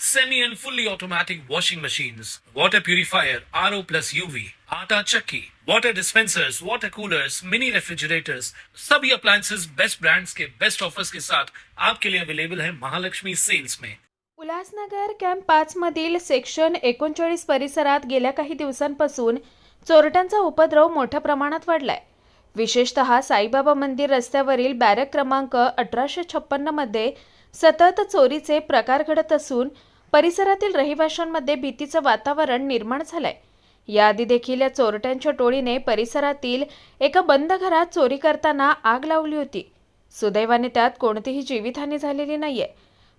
semi and fully automatic washing machines, water purifier, RO plus UV, आटा चक्की, water dispensers, water coolers, mini refrigerators, सभी appliances. Best brands के best offers के साथ आपके लिए अवेलेबल है महालक्ष्मी सेल्स में उल्हासनगर कॅम्प पाच मधील सेक्शन एकोणचाळीस परिसरात गेल्या काही दिवसांपासून चोरट्यांचा उपद्रव मोठ्या प्रमाणात वाढलाय. विशेषतः साईबाबा मंदिर रस्त्यावरील बॅरक क्रमांक अठराशे छप्पन्नमध्ये सतत चोरीचे प्रकार घडत असून परिसरातील रहिवाशांमध्ये भीतीचं वातावरण निर्माण झालंय. याआधी देखील या चोरट्यांच्या टोळीने परिसरातील एका बंद घरात चोरी करताना आग लावली होती. सुदैवाने त्यात कोणतीही जीवितहानी झालेली नाहीये.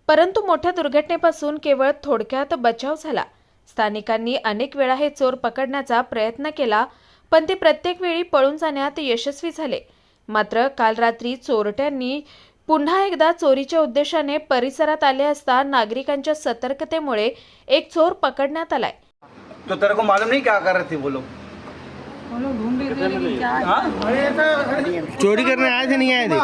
परंतु मोठ्या दुर्घटनेपासून केवळ थोडक्यात बचाव झाला. स्थानिकांनी अनेक वेळा हे चोर पकडण्याचा प्रयत्न केला पण ते प्रत्येक वेळी पळून जाण्यात यशस्वी झाले. मात्र काल रात्री चोरट्यांनी पुन्हा एकदा चोरीच्या उद्देशाने परिसरात आले असता नागरिकांच्या सतर्कतेमुळे एक चोर पकडण्यात आलाय. तो तेरे को मालूम नहीं क्या कर रहे थे वो लोग? वो लोग ढूंढ रहे थे लेकिन क्या हाँ? चोरी करने आए थे नहीं आए थे?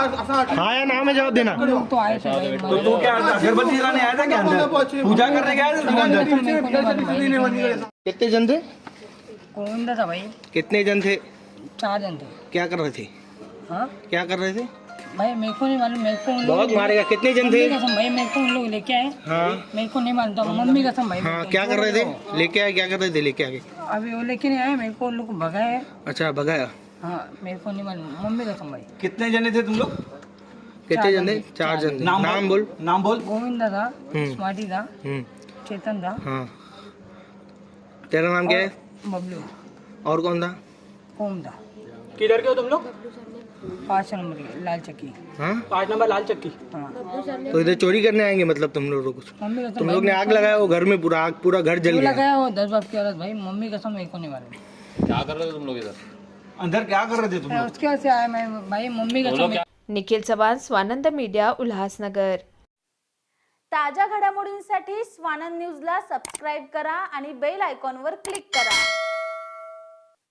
हाँ या ना में जवाब देना। तो आए थे भाई तो तू क्या अगरबत्ती जलाने आया था क्या अंदर? पूजा करने गया था कितने जन थे? गोविंदा था भाई? कितने जन थे? चार जन थे। क्या कर रहे थे? हाँ? क्या कर रहे थे? भाई मेरे को नहीं मालूम मेरे को बहुत मारेगा। कितने जन थे? कसम भाई मेरे को उन लोग लेके आए। हाँ। मेरे को नहीं मालूम था। मम्मी कसम भाई हाँ क्या कर रहे थे? लेके आए क्या कर रहे थे? लेके आगे अभी वो लेके नहीं आए मेरे को उन लोग को भगाए अच्छा भगाया? हाँ मेरे को नहीं मालूम। मम्मी कसम भाई। कितने जने थे तुम लोग? कितने जन? थे चार जन। थे नाम बोल। नाम बोल। गोविंदा था हम्म। स्मार्टी था हम्म। चेतन था हाँ। तेरा नाम क्या है? बबलू। और कौन था? कोम था किधर के हो तुम लोग? पाँच नंबर की लाल चक्की। हाँ? पाँच नंबर लाल चक्की। हाँ। तो इधर चोरी करने आएंगे मतलब तुम लोग मम्मी कसम तुम लोग ने आग लगाया वो घर में पूरा आग पूरा घर जल गया। लगाया वो दस बाप की औरत भाई मम्मी कसम मेरे को नहीं मालूम अंदर क्या कर रहे थे तुम लोग? उसके से आया मैं भाई मम्मी कसम निखिल चव्हाण स्वानंद मीडिया उल्हासनगर। ताज्या घडामोडींसाठी स्वानंद न्यूजला सबस्क्राईब करा आणि बेल आयकॉनवर क्लिक करा.